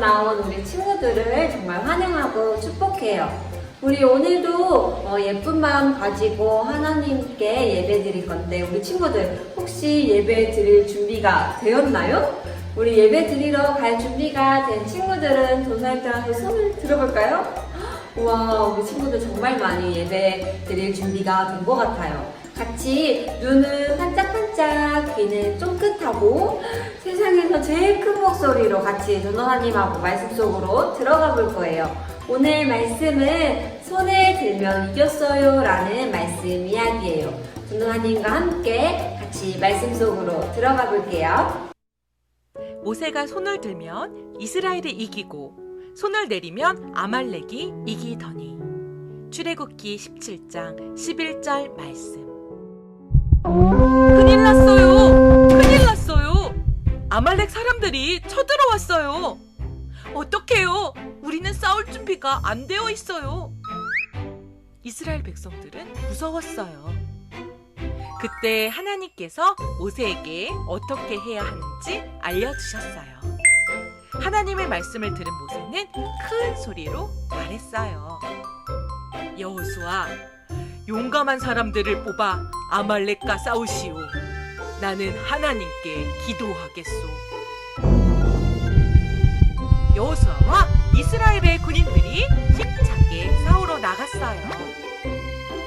나온 우리 친구들을 정말 환영하고 축복해요. 우리 오늘도 어, 예쁜 마음 가지고 하나님께 예배 드릴 건데 우리 친구들 혹시 예배 드릴 준비가 되었나요? 우리 예배 드리러 갈 준비가 된 친구들은 전사님들한테 손을 들어볼까요? 우와 우리 친구들 정말 많이 예배 드릴 준비가 된 것 같아요. 같이 눈은 반짝반짝, 귀는 쫑긋하고 세상에서 제일 큰 목소리로 같이 전도사님하고 말씀 속으로 들어가 볼 거예요. 오늘 말씀은 손을 들면 이겼어요 라는 말씀 이야기예요. 전도사님과 함께 같이 말씀 속으로 들어가 볼게요. 모세가 손을 들면 이스라엘이 이기고 손을 내리면 아말렉이 이기더니. 출애굽기 17장 11절 말씀. 큰일 났어요. 큰일 났어요. 아말렉 사람들이 쳐들어왔어요. 어떡해요? 우리는 싸울 준비가 안 되어 있어요. 이스라엘 백성들은 무서웠어요. 그때 하나님께서 모세에게 어떻게 해야 하는지 알려주셨어요. 하나님의 말씀을 들은 모세는 큰 소리로 말했어요. 여호수아, 용감한 사람들을 뽑아 아말렉과 싸우시오. 나는 하나님께 기도하겠소. 여호수아와 이스라엘의 군인들이 힘차게 싸우러 나갔어요.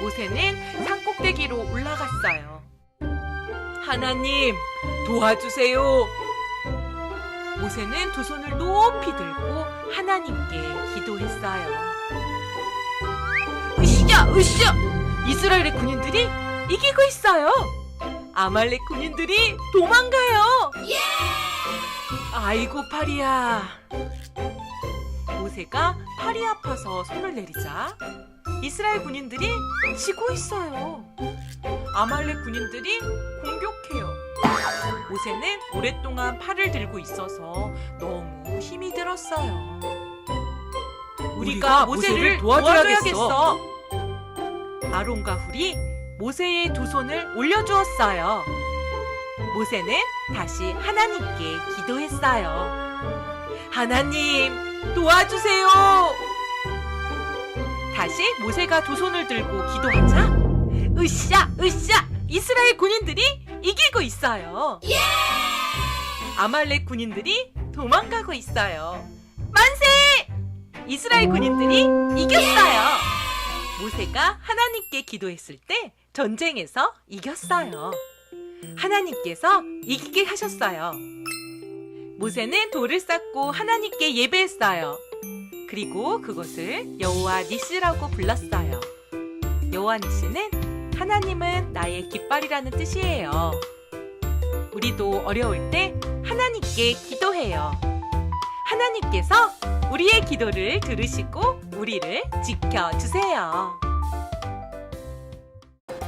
모세는 산 꼭대기로 올라갔어요. 하나님, 도와주세요. 모세는 두 손을 높이 들고 하나님께 기도했어요. 으쌰, 으쌰! 이스라엘의 군인들이 이기고 있어요. 아말렉 군인들이 도망가요. 아이고, 파리야. 모세가 팔이 아파서 손을 내리자 이스라엘 군인들이 지고 있어요. 아말렉 군인들이 공격해요. 모세는 오랫동안 팔을 들고 있어서 너무 힘이 들었어요. 우리가 모세를 도와줘야겠어. 아론과 훌이 모세의 두 손을 올려주었어요. 모세는 다시 하나님께 기도했어요. 하나님, 도와주세요. 다시 모세가 두 손을 들고 기도하자 으쌰 으쌰 이스라엘 군인들이 이기고 있어요. 아말렉 군인들이 도망가고 있어요. 만세! 이스라엘 군인들이 이겼어요. 모세가 하나님께 기도했을 때 전쟁에서 이겼어요. 하나님께서 이기게 하셨어요. 모세는 돌을 쌓고 하나님께 예배했어요. 그리고 그것을 여호와 니스라고 불렀어요. 여호와 니스는 하나님은 나의 깃발이라는 뜻이에요. 우리도 어려울 때 하나님께 기도해요. 하나님께서 우리의 기도를 들으시고 우리를 지켜주세요.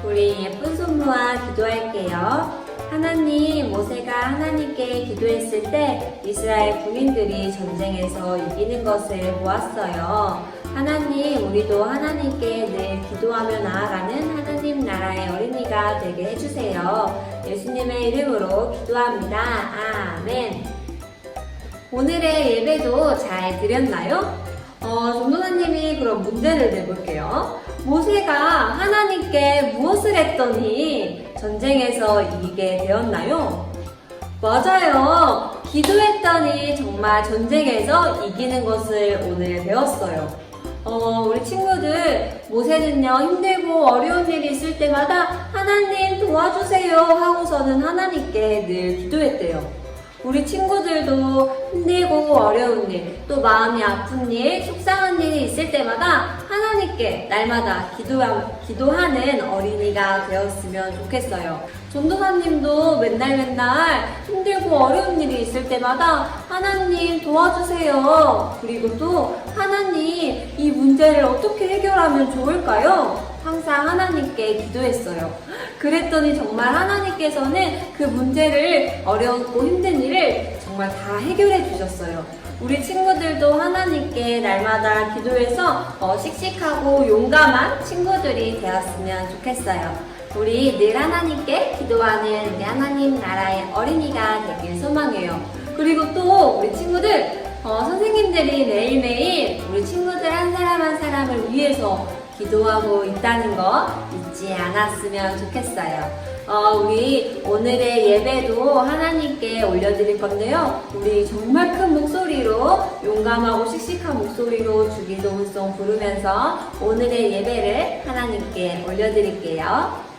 우리 예쁜 손모아 기도할게요. 하나님, 모세가 하나님께 기도했을 때 이스라엘 군인들이 전쟁에서 이기는 것을 보았어요. 하나님, 우리도 하나님께 늘 기도하며 나아가는 하나님 나라의 어린이가 되게 해주세요. 예수님의 이름으로 기도합니다. 아멘. 오늘의 예배도 잘 드렸나요? 어, 전도사님이 그럼 문제를 내볼게요. 모세가 하나님께 무엇을 했더니 전쟁에서 이기게 되었나요? 맞아요. 기도했더니 정말 전쟁에서 이기는 것을 오늘 배웠어요. 어, 우리 친구들, 모세는요, 힘들고 어려운 일이 있을 때마다 하나님 도와주세요 하고서는 하나님께 늘 기도했대요. 우리 친구들도 힘들고 어려운 일, 또 마음이 아픈 일, 속상한 일이 있을 때마다 하나님께 날마다 기도하, 기도하는 어린이가 되었으면 좋겠어요. 전도사님도 맨날 맨날 힘들고 어려운 일이 있을 때마다 하나님 도와주세요. 그리고 또 하나님 이 문제를 어떻게 해결하면 좋을까요? 항상 하나님께 기도했어요. 그랬더니 정말 하나님께서는 그 문제를 어렵고 힘든 일을 정말 다 해결해 주셨어요. 우리 친구들도 하나님께 날마다 기도해서 어, 씩씩하고 용감한 친구들이 되었으면 좋겠어요. 우리 늘 하나님께 기도하는 우리 하나님 나라의 어린이가 되길 소망해요. 그리고 또 우리 친구들 어, 선생님들이 매일매일 우리 친구들 한 사람 한 사람을 위해서 기도하고 있다는 거 잊지 않았으면 좋겠어요. 어, 우리 오늘의 예배도 하나님께 올려드릴 건데요. 우리 정말 큰 목소리로 용감하고 씩씩한 목소리로 주기도문송 부르면서 오늘의 예배를 하나님께 올려드릴게요.